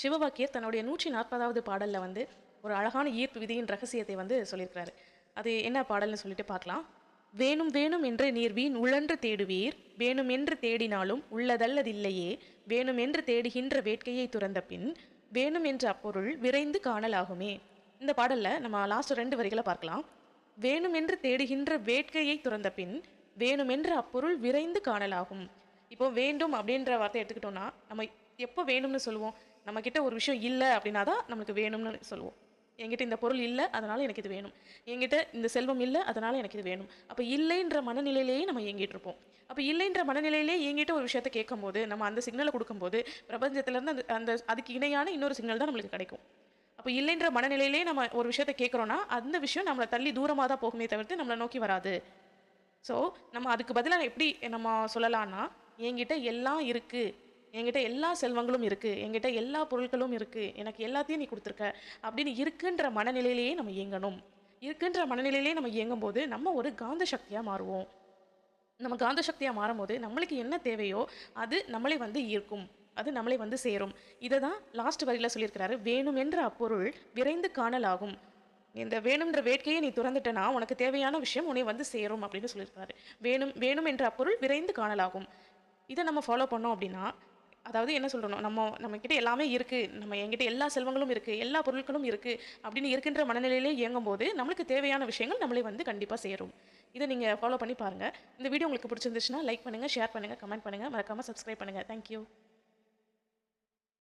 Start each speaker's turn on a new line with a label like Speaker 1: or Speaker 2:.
Speaker 1: சிவவாக்கியர் தன்னுடைய நூற்றி நாற்பதாவது பாடலில் வந்து ஒரு அழகான ஈர்ப்பு விதியின் ரகசியத்தை வந்து சொல்லியிருக்கிறாரு. அது என்ன பாடல்னு சொல்லிட்டு பார்க்கலாம். வேணும் வேணும் என்று நீர் வீண் உழன்று தேடுவீர் வேணும் என்று தேடினாலும் உள்ளதல்லதில்லையே வேணும் என்று தேடுகின்ற வேட்கையை துறந்த பின் வேணும் என்ற அப்பொருள் விரைந்து காணலாகுமே. இந்த பாடலில் நம்ம லாஸ்ட் ரெண்டு வரிகளை பார்க்கலாம். வேணும் என்று தேடுகின்ற வேட்கையை துறந்த பின் வேணுமென்ற அப்பொருள் விரைந்து காணலாகும். இப்போ வேண்டும் அப்படின்ற வார்த்தை எடுத்துக்கிட்டோம்னா நம்ம எப்போ வேணும்னு சொல்லுவோம்? நம்மக்கிட்ட ஒரு விஷயம் இல்லை அப்படின்னா தான் நமக்கு வேணும்னு சொல்லுவோம். என்கிட்ட இந்த பொருள் இல்லை அதனால் எனக்கு இது வேணும். என்கிட்ட இந்த செல்வம் இல்லை அதனால் எனக்கு இது வேணும். அப்போ இல்லைன்ற மனநிலையிலேயே நம்ம இயங்கிட்டு இருப்போம். அப்போ இல்லைன்ற மனநிலையிலே என்கிட்ட ஒரு விஷயத்தை கேட்கும்போது நம்ம அந்த சிக்னலை கொடுக்கும்போது பிரபஞ்சத்துலேருந்து அந்த அந்த அதுக்கு இணையான இன்னொரு சிக்னல் தான் நம்மளுக்கு கிடைக்கும். அப்போ இல்லைன்ற மனநிலையிலே நம்ம ஒரு விஷயத்தை கேட்குறோன்னா அந்த விஷயம் நம்மளை தள்ளி தூரமாக தான் போகுமே தவிர்த்து நம்மளை நோக்கி வராது. ஸோ நம்ம அதுக்கு பதிலாக எப்படி நம்ம சொல்லலான்னா என்கிட்ட எல்லாம் இருக்குது என்கிட்ட எல்லா செல்வங்களும் இருக்குது என்கிட்ட எல்லா பொருட்களும் இருக்குது எனக்கு எல்லாத்தையும் நீ கொடுத்துருக்க அப்படின்னு இருக்குன்ற மனநிலையிலேயே நம்ம இயங்கணும். இருக்குன்ற மனநிலையிலேயே நம்ம இயங்கும்போது நம்ம ஒரு காந்த சக்தியாக மாறுவோம். நம்ம காந்த சக்தியாக மாறும்போது நம்மளுக்கு என்ன தேவையோ அது நம்மளை வந்து ஈர்க்கும் அது நம்மளை வந்து சேரும். இதை தான் லாஸ்ட் வரியில் சொல்லியிருக்கிறாரு வேணும் என்ற அப்பொருள் விரைந்து காணலாகும். இந்த வேணும்ன்ற வேட்கையை நீ துறந்துட்டனா உனக்கு தேவையான விஷயம் உன்னை வந்து சேரும் அப்படின்னு சொல்லியிருக்காரு வேணும் வேணும் என்ற அப்பொருள் விரைந்து காணலாகும். இதை நம்ம ஃபாலோ பண்ணோம் அப்படின்னா அதாவது என்ன சொல்லணும்? நம்ம நம்மக்கிட்ட எல்லாமே இருக்குது நம்ம என்கிட்ட எல்லா செல்வங்களும் இருக்குது எல்லா பொருட்களும் இருக்குது அப்படின்னு இருக்கின்ற மனநிலையிலே இயங்கும்போது நம்மளுக்கு தேவையான விஷயங்கள் நம்மளே வந்து கண்டிப்பாக சேரும். இதை நீங்கள் ஃபாலோ பண்ணி பாருங்கள் இந்த வீடியோ உங்களுக்கு பிடிச்சிருந்துச்சுன்னா லைக் பண்ணுங்கள் ஷேர் பண்ணுங்கள் கமெண்ட் பண்ணுங்கள் மறக்காமல் சப்ஸ்கிரைப் பண்ணுங்கள் தேங்க்யூ